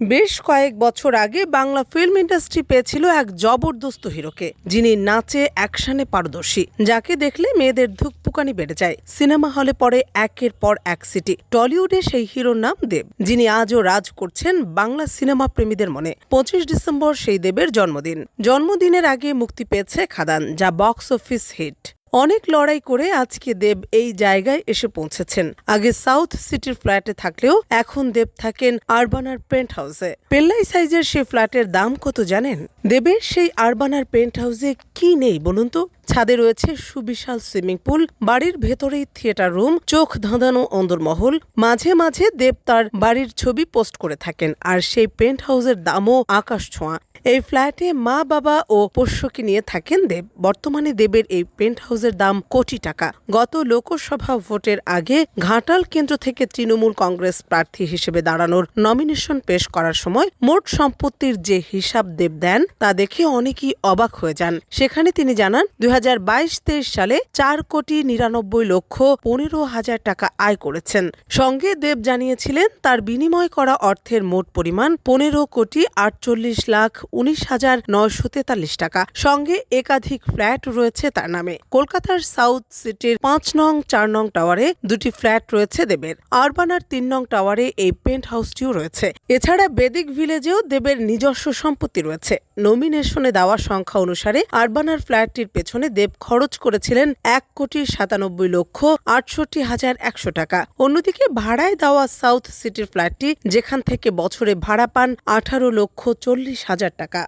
বেশ কয়েক বছর আগে বাংলা ফিল্ম ইন্ডাস্ট্রি পেয়েছিল এক জবরদস্ত হিরোকে, যিনি নাচে, অ্যাকশনে পারদর্শী, যাকে দেখলে মেয়েদের ধুকপুকানি বেড়ে যায়। সিনেমা হলে পড়ে একের পর এক সিটি। টলিউডে সেই হিরোর নাম দেব, যিনি আজও রাজ করছেন বাংলা সিনেমা প্রেমীদের মনে। পঁচিশ ডিসেম্বর সেই দেবের জন্মদিন। জন্মদিনের আগে মুক্তি পেয়েছে খাদান, যা বক্স অফিস হিট। অনেক লড়াই করে আজকে দেব এই জায়গায় এসে পৌঁছেছেন। আগে সাউথ সিটির ফ্ল্যাটে থাকলেও এখন দেব থাকেন আরবানার পেন্ট হাউসে পেল্লাই সাইজের সেই ফ্ল্যাটের দাম কত জানেন? দেবের সেই আরবানার পেন্ট হাউসে কি নেই বলুন তো? ছাদে রয়েছে সুবিশাল সুইমিং পুল। বাড়ির ভেতরেই থিয়েটার রুম, চোখ ধাঁধানো অন্দরমহল। মাঝে মাঝে দেব তার বাড়ির ছবি পোস্ট করে থাকেন আর সেই পেন্ট হাউসের দামও আকাশ ছোঁয়া। এই ফ্ল্যাটে মা, বাবা ও পোষ্যকে নিয়ে থাকেন দেব। বর্তমানে দেবের এই পেন্ট হাউসের দাম কোটি টাকা। গত লোকসভা ভোটের আগে ঘাটাল কেন্দ্র থেকে তৃণমূল কংগ্রেস প্রার্থী হিসেবে দাঁড়ানোর নমিনেশন পেশ করার সময় মোট সম্পত্তির যে হিসাব দেব দেন, তা দেখে অনেকেই অবাক হয়ে যান। সেখানে তিনি জানান, দুই হাজার বাইশ তেইশ সালে চার কোটি নিরানব্বই লক্ষ পনেরো হাজার টাকা আয় করেছেন। সঙ্গে দেব জানিয়েছিলেন, তার বিনিময় করা অর্থের মোট পরিমাণ পনেরো কোটি আটচল্লিশ লাখ উনিশ হাজার নয়শো তেতাল্লিশ টাকা। সঙ্গে একাধিক ফ্ল্যাট রয়েছে তার নামে। কলকাতার সাউথ সিটির পাঁচ নং, চার নং টাওয়ারে দুটি ফ্ল্যাট রয়েছে দেবের। আরবানার তিন নং টাওয়ারে এই পেন্ট হাউসটিও রয়েছে। এছাড়া বেদিক ভিলেজেও দেবের নিজস্ব সম্পত্তি রয়েছে। নমিনেশনে দেওয়া সংখ্যা অনুসারে আরবানার ফ্ল্যাটটির পেছনে দেব খরচ করেছিলেন এক কোটি সাতানব্বই লক্ষ আটষট্টি হাজার একশো টাকা। অন্যদিকে ভাড়ায় দেওয়া সাউথ সিটির ফ্ল্যাটটি যেখান থেকে বছরে ভাড়া পান আঠারো লক্ষ চল্লিশ হাজার টাকা।